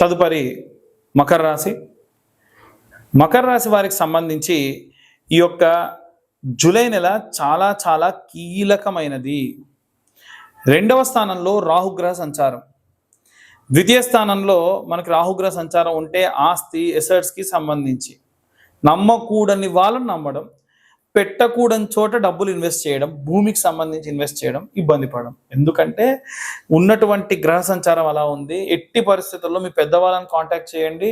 తదుపరి మకర రాశి. మకర రాశి వారికి సంబంధించి ఈ యొక్క జూలై నెల చాలా చాలా కీలకమైనది. రెండవ స్థానంలో రాహుగ్రహ సంచారం. ద్వితీయ స్థానంలో మనకి రాహుగ్రహ సంచారం ఉంటే ఆస్తి ఎసర్ట్స్కి సంబంధించి నమ్మకూడని వాళ్ళని నమ్మడం పెట్టకూడని చోట డబ్బులు ఇన్వెస్ట్ చేయడం భూమికి సంబంధించి ఇన్వెస్ట్ చేయడం ఇబ్బంది పడడం. ఎందుకంటే ఉన్నటువంటి గ్రహ సంచారం అలా ఉంది. ఎట్టి పరిస్థితుల్లో మీ పెద్దవాళ్ళని కాంటాక్ట్ చేయండి.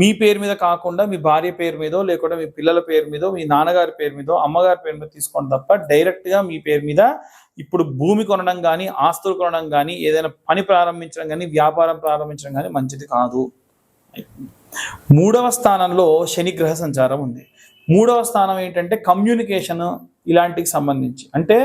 మీ పేరు మీద కాకుండా మీ భార్య పేరు మీదో లేకుంటే మీ పిల్లల పేరు మీదో మీ నాన్నగారి పేరు మీదో అమ్మగారి పేరు మీద తీసుకోండి తప్ప డైరెక్ట్గా మీ పేరు మీద ఇప్పుడు భూమి కొనడం కానీ ఆస్తులు కొనడం కానీ ఏదైనా పని ప్రారంభించడం కానీ వ్యాపారం ప్రారంభించడం కానీ మంచిది కాదు. మూడవ స్థానంలో శని గ్రహ సంచారం ఉంది. మూడవ స్థానం ఏంటంటే కమ్యూనికేషన్ ఇలాంటికి సంబంధించి. అంటే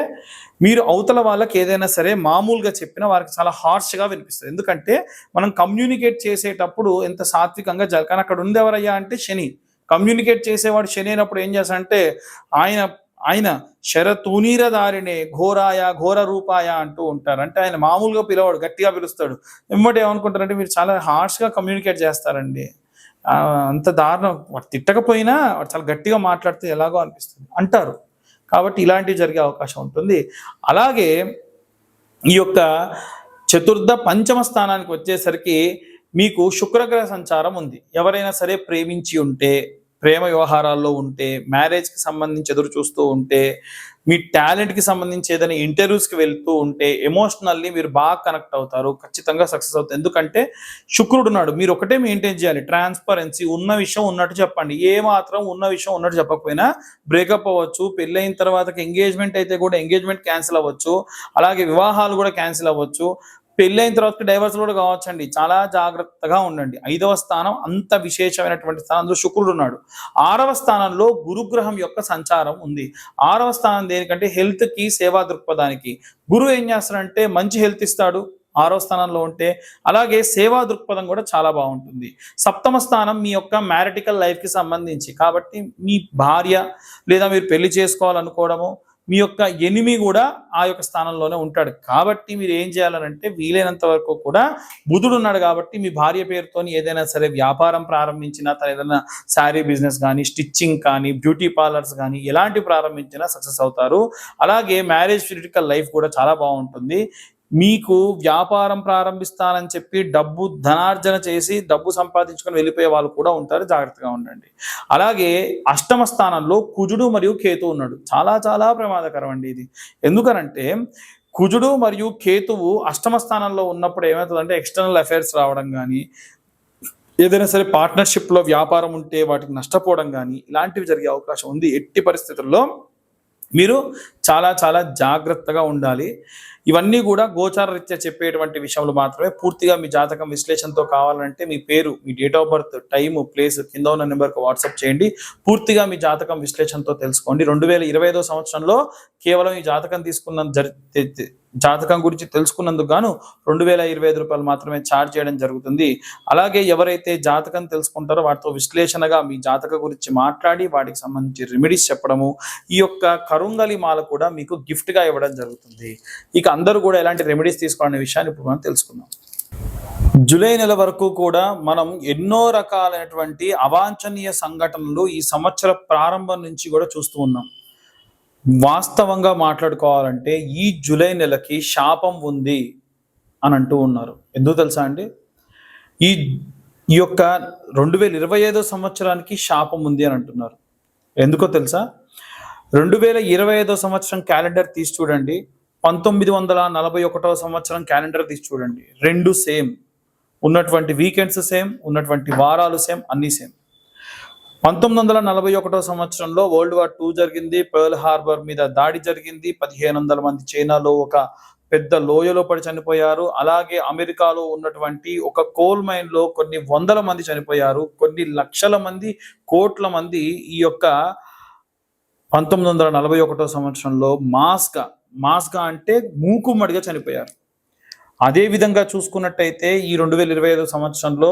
మీరు అవతల వాళ్ళకి ఏదైనా సరే మామూలుగా చెప్పినా వారికి చాలా హార్ష్గా వినిపిస్తుంది. ఎందుకంటే మనం కమ్యూనికేట్ చేసేటప్పుడు ఎంత సాత్వికంగా జరగ కానీ అక్కడ ఉంది ఎవరయ్యా అంటే శని. కమ్యూనికేట్ చేసేవాడు శని అయినప్పుడు ఏం చేస్తాడంటే ఆయన ఆయన శరతూనీరదారినే ఘోరాయ ఘోర రూపాయ అంటూ ఉంటారు. అంటే ఆయన మామూలుగా పిలవాడు గట్టిగా పిలుస్తాడు. ఇమ్మటి ఏమనుకుంటారంటే మీరు చాలా హార్ష్గా కమ్యూనికేట్ చేస్తారండి. అంత దారుణం. వాడు తిట్టకపోయినా వాడు చాలా గట్టిగా మాట్లాడితే ఎలాగో అనిపిస్తుంది. అంటారు. కాబట్టి ఇలాంటివి జరిగే అవకాశం ఉంటుంది. అలాగే ఈ యొక్క చతుర్థ పంచమ స్థానానికి వచ్చేసరికి మీకు శుక్రగ్రహ సంచారం ఉంది. ఎవరైనా సరే ప్రేమించి ఉంటే ప్రేమ వ్యవహారాల్లో ఉంటే మ్యారేజ్కి సంబంధించి ఎదురు చూస్తూ ఉంటే మీ టాలెంట్కి సంబంధించి ఏదైనా ఇంటర్వ్యూస్కి వెళ్తూ ఉంటే ఎమోషనల్లీ మీరు బాగా కనెక్ట్ అవుతారు ఖచ్చితంగా సక్సెస్ అవుతారు. ఎందుకంటే శుక్రుడు ఉన్నాడు. మీరు ఒకటే మెయింటైన్ చేయాలి. ట్రాన్స్పరెన్సీ ఉన్న విషయం ఉన్నట్టు చెప్పండి. ఏ మాత్రం ఉన్న విషయం ఉన్నట్టు చెప్పకపోయినా బ్రేకప్ అవ్వచ్చు పెళ్ళైన తర్వాత ఎంగేజ్మెంట్ అయితే కూడా ఎంగేజ్మెంట్ క్యాన్సిల్ అవ్వచ్చు. అలాగే వివాహాలు కూడా క్యాన్సిల్ అవ్వచ్చు. పెళ్ళైన తర్వాత డైవర్స్ కూడా కావచ్చండి. చాలా జాగ్రత్తగా ఉండండి. ఐదవ స్థానం అంత విశేషమైనటువంటి స్థానం. అందులో శుక్రుడు ఉన్నాడు. ఆరవ స్థానంలో గురుగ్రహం యొక్క సంచారం ఉంది. ఆరవ స్థానం దేనికంటే హెల్త్కి సేవా దృక్పథానికి. గురువు ఏం చేస్తాడంటే మంచి హెల్త్ ఇస్తాడు. ఆరో స్థానంలో ఉంటే అలాగే సేవా దృక్పథం కూడా చాలా బాగుంటుంది. సప్తమ స్థానం మీ యొక్క మ్యారిటికల్ లైఫ్కి సంబంధించి. కాబట్టి మీ భార్య లేదా మీరు పెళ్ళి చేసుకోవాలనుకోవడము మీ యొక్క ఎనిమి కూడా ఆ యొక్క స్థానంలోనే ఉంటాడు. కాబట్టి మీరు ఏం చేయాలనంటే వీలైనంత వరకు కూడా బుధుడు ఉన్నాడు కాబట్టి మీ భార్య పేరుతోని ఏదైనా సరే వ్యాపారం ప్రారంభించినా తన ఏదైనా శారీ బిజినెస్ కానీ స్టిచ్చింగ్ కానీ బ్యూటీ పార్లర్స్ కానీ ఎలాంటి ప్రారంభించినా సక్సెస్ అవుతారు. అలాగే మ్యారేజ్ ఫిరిటికల్ లైఫ్ కూడా చాలా బాగుంటుంది. మీకు వ్యాపారం ప్రారంభిస్తానని చెప్పి డబ్బు ధనార్జన చేసి డబ్బు సంపాదించుకొని వెళ్ళిపోయే వాళ్ళు కూడా ఉంటారు. జాగ్రత్తగా ఉండండి. అలాగే అష్టమ స్థానంలో కుజుడు మరియు కేతు ఉన్నాడు. చాలా చాలా ప్రమాదకరం అండి ఇది. ఎందుకనంటే కుజుడు మరియు కేతువు అష్టమ స్థానంలో ఉన్నప్పుడు ఏమవుతుందంటే ఎక్స్టర్నల్ అఫైర్స్ రావడం కానీ ఏదైనా సరే పార్ట్నర్షిప్లో వ్యాపారం ఉంటే వాటికి నష్టపోవడం కానీ ఇలాంటివి జరిగే అవకాశం ఉంది. ఎట్టి పరిస్థితుల్లో మీరు చాలా చాలా జాగ్రత్తగా ఉండాలి. ఇవన్నీ కూడా గోచార రీత్యా చెప్పేటువంటి విషయంలో మాత్రమే పూర్తిగా మీ జాతకం విశ్లేషణతో కావాలంటే మీ పేరు మీ date of birth time place కింద ఉన్న నెంబర్కి వాట్సాప్ చేయండి. పూర్తిగా మీ జాతకం విశ్లేషణతో తెలుసుకోండి. రెండు వేల ఇరవై ఐదో సంవత్సరంలో కేవలం ఈ జాతకం తీసుకున్న జరి జాతకం గురించి తెలుసుకున్నందుకు గాను రెండు వేల ఇరవై ఐదు రూపాయలు మాత్రమే ఛార్జ్ చేయడం జరుగుతుంది. అలాగే ఎవరైతే జాతకం తెలుసుకుంటారో వాటితో విశ్లేషణగా మీ జాతక గురించి మాట్లాడి వాటికి సంబంధించి రెమెడీస్ చెప్పడము ఈ యొక్క కరుంగలి మాల కూడా మీకు గిఫ్ట్గా ఇవ్వడం జరుగుతుంది. ఇక అందరూ కూడా ఎలాంటి రెమెడీస్ తీసుకోవాలనే విషయాన్ని ఇప్పుడు మనం తెలుసుకుందాం. జూలై నెల వరకు కూడా మనం ఎన్నో రకాలైనటువంటి అవాంఛనీయ సంఘటనలు ఈ సంవత్సర ప్రారంభం నుంచి కూడా చూస్తూ ఉన్నాం. వాస్తవంగా మాట్లాడుకోవాలంటే ఈ జూలై నెలకి శాపం ఉంది అని అంటూ ఉన్నారు. ఎందుకు తెలుసా అండి? ఈ ఈ యొక్క రెండు వేల ఇరవై ఐదో సంవత్సరానికి శాపం ఉంది అని అంటున్నారు. ఎందుకో తెలుసా? రెండు వేల ఇరవై ఐదో సంవత్సరం క్యాలెండర్ తీసి చూడండి. పంతొమ్మిది వందల నలభై ఒకటో సంవత్సరం క్యాలెండర్ తీసి చూడండి. రెండు సేమ్. ఉన్నటువంటి వీకెండ్స్ సేమ్ ఉన్నటువంటి వారాలు సేమ్ అన్నీ సేమ్. పంతొమ్మిది వందల నలభై ఒకటో సంవత్సరంలో వరల్డ్ వార్ టూ జరిగింది. పర్ల్ హార్బర్ మీద దాడి జరిగింది. పదిహేను వందల మంది చైనాలో ఒక పెద్ద లోయలో పడి చనిపోయారు. అలాగే అమెరికాలో ఉన్నటువంటి ఒక కోల్ మైన్లో కొన్ని వందల మంది చనిపోయారు. కొన్ని లక్షల మంది కోట్ల మంది ఈ యొక్క పంతొమ్మిది వందల నలభై ఒకటో సంవత్సరంలో మాస్గా మాస్గా అంటే మూకుమ్మడిగా చనిపోయారు. అదే విధంగా చూసుకున్నట్టయితే ఈ రెండు వేల ఇరవై ఐదో సంవత్సరంలో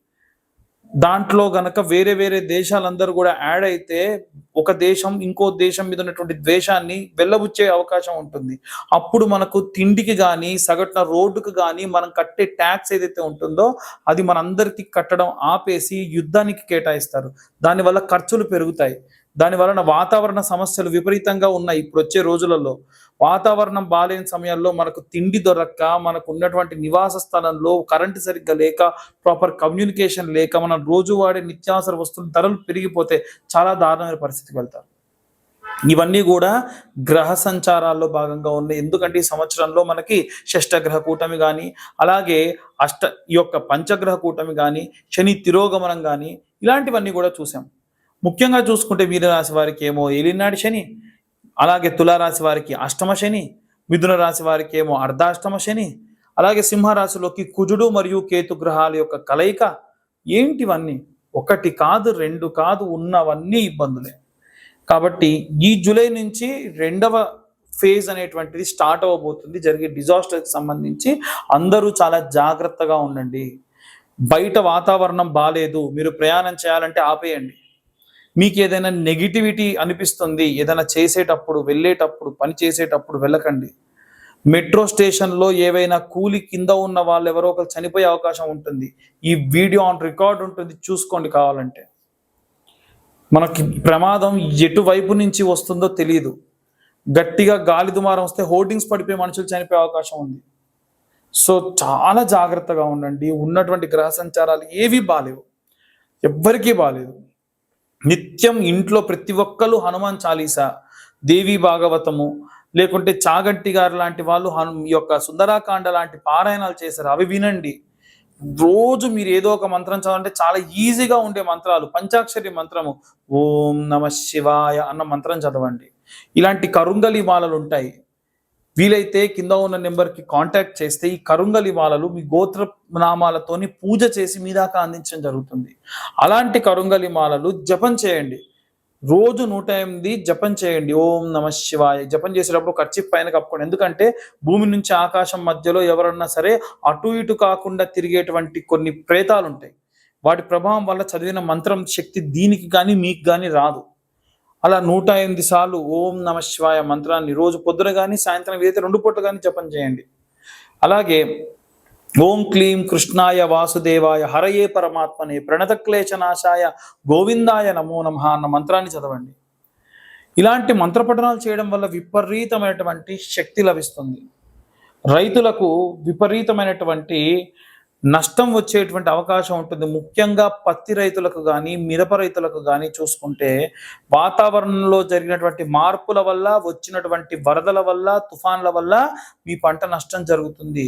దాంట్లో గనక వేరే వేరే దేశాలందరూ కూడా యాడ్ అయితే ఒక దేశం ఇంకో దేశం మీద ఉన్నటువంటి ద్వేషాన్ని వెళ్ళబుచ్చే అవకాశం ఉంటుంది. అప్పుడు మనకు తిండికి కానీ సగటున రోడ్డుకు కానీ మనం కట్టే ట్యాక్స్ ఏదైతే ఉంటుందో అది మనందరికీ కట్టడం ఆపేసి యుద్ధానికి కేటాయిస్తారు. దానివల్ల ఖర్చులు పెరుగుతాయి. దాని వలన వాతావరణ సమస్యలు విపరీతంగా ఉన్నాయి. ఇప్పుడు వచ్చే రోజులలో వాతావరణం బాలేని సమయాల్లో మనకు తిండి దొరక్క మనకు ఉన్నటువంటి నివాస స్థలంలో కరెంటు సరిగ్గా లేక ప్రాపర్ కమ్యూనికేషన్ లేక మనం రోజు వాడే నిత్యావసర వస్తువుల ధరలు పెరిగిపోతే చాలా దారుణమైన పరిస్థితికి వెళ్తారు. ఇవన్నీ కూడా గ్రహ సంచారాల్లో భాగంగా ఉన్నాయి. ఎందుకంటే ఈ సంవత్సరంలో మనకి షష్టగ్రహ కూటమి కానీ అలాగే అష్ట ఈ యొక్క పంచగ్రహ కూటమి కానీ శని తిరోగమనం కానీ ఇలాంటివన్నీ కూడా చూసాం. ముఖ్యంగా చూసుకుంటే మీనరాశి వారికి ఏమో ఏలినాడు శని అలాగే తులారాశి వారికి అష్టమ శని మిథున రాశి వారికి ఏమో అర్ధాష్టమ శని అలాగే సింహరాశిలోకి కుజుడు మరియు కేతు గ్రహాల యొక్క కలయిక ఏంటివన్నీ? ఒకటి కాదు రెండు కాదు ఉన్నవన్నీ ఇబ్బందులే. కాబట్టి ఈ జూలై నుంచి రెండవ ఫేజ్ అనేటువంటిది స్టార్ట్ అవ్వబోతుంది జరిగే డిజాస్టర్కి సంబంధించి అందరూ చాలా జాగ్రత్తగా ఉండండి. బయట వాతావరణం బాగాలేదు మీరు ప్రయాణం చేయాలంటే ఆపేయండి. మీకు ఏదైనా నెగిటివిటీ అనిపిస్తుంది ఏదైనా చేసేటప్పుడు వెళ్ళేటప్పుడు పని చేసేటప్పుడు వెళ్ళకండి. మెట్రో స్టేషన్లో ఏవైనా కూలి కింద ఉన్న వాళ్ళు ఎవరో ఒకరు చనిపోయే అవకాశం ఉంటుంది. ఈ వీడియో ఆన్ రికార్డ్ ఉంటుంది చూసుకోండి కావాలంటే. మనకి ప్రమాదం ఎటువైపు నుంచి వస్తుందో తెలియదు గట్టిగా గాలి దుమారం వస్తే హోర్డింగ్స్ పడిపోయి మనుషులు చనిపోయే అవకాశం ఉంది. సో చాలా జాగ్రత్తగా ఉండండి. ఉన్నటువంటి గ్రహ సంచారాలు ఏవి బాలేవు. ఎవ్వరికీ బాలేదు. నిత్యం ఇంట్లో ప్రతి ఒక్కరు హనుమాన్ చాలీసా దేవి భాగవతము లేకుంటే చాగంటి గారు లాంటి వాళ్ళు హను ఈ యొక్క సుందరాకాండ లాంటి పారాయణాలు చేశారు. అవి వినండి. రోజు మీరు ఏదో ఒక మంత్రం చదవంటే చాలా ఈజీగా ఉండే మంత్రాలు. పంచాక్షరి మంత్రము ఓం నమ శివాయ అన్న మంత్రం చదవండి. ఇలాంటి కరుంగలి మాలలు ఉంటాయి. వీలైతే కింద ఉన్న నెంబర్కి కాంటాక్ట్ చేస్తే ఈ కరుంగలి మాలలు మీ గోత్ర నామాలతోని పూజ చేసి మీ దాకా అందించడం జరుగుతుంది. అలాంటి కరుంగలి మాలలు జపం చేయండి. రోజు నూట ఎనిమిది జపం చేయండి. ఓం నమ శివాయ. జపం చేసేటప్పుడు ఖర్చు పైన కప్పుకోండి. ఎందుకంటే భూమి నుంచి ఆకాశం మధ్యలో ఎవరన్నా సరే అటు ఇటు కాకుండా తిరిగేటువంటి కొన్ని ప్రేతాలు ఉంటాయి వాటి ప్రభావం వల్ల చదివిన మంత్రం శక్తి దీనికి కానీ మీకు కానీ రాదు. అలా నూట ఎనిమిది సార్లు ఓం నమ శివాయ మంత్రాన్ని రోజు పొద్దున కానీ సాయంత్రం ఏదైతే రెండు పూట కానీ జపం చేయండి. అలాగే ఓం క్లీం కృష్ణాయ వాసుదేవాయ హరయే పరమాత్మనే ప్రణతక్లేశనాశాయ గోవిందాయ నమో నమ అన్న మంత్రాన్ని చదవండి. ఇలాంటి మంత్రపఠనాలు చేయడం వల్ల విపరీతమైనటువంటి శక్తి లభిస్తుంది. రైతులకు విపరీతమైనటువంటి నష్టం వచ్చేటువంటి అవకాశం ఉంటుంది. ముఖ్యంగా పత్తి రైతులకు కానీ మిరప రైతులకు కానీ చూసుకుంటే వాతావరణంలో జరిగినటువంటి మార్పుల వల్ల వచ్చినటువంటి వరదల వల్ల తుఫాన్ల వల్ల మీ పంట నష్టం జరుగుతుంది.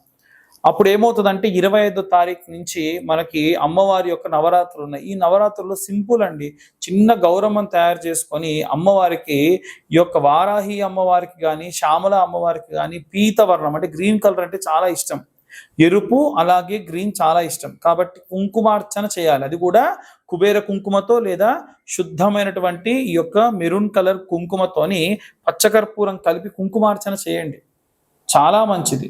అప్పుడు ఏమవుతుందంటే ఇరవై ఐదో తారీఖు నుంచి మనకి అమ్మవారి యొక్క నవరాత్రులు ఉన్నాయి. ఈ నవరాత్రుల్లో సింపుల్ అండి. చిన్న గౌరవం తయారు చేసుకొని అమ్మవారికి ఈ యొక్క వారాహి అమ్మవారికి కానీ శ్యామల అమ్మవారికి కానీ పీతవర్ణం అంటే గ్రీన్ కలర్ అంటే చాలా ఇష్టం. ఎరుపు అలాగే గ్రీన్ చాలా ఇష్టం. కాబట్టి కుంకుమార్చన చేయాలి. అది కూడా కుబేర కుంకుమతో లేదా శుద్ధమైనటువంటి ఈ యొక్క మెరూన్ కలర్ కుంకుమతోని పచ్చకర్పూరం కలిపి కుంకుమార్చన చేయండి. చాలా మంచిది.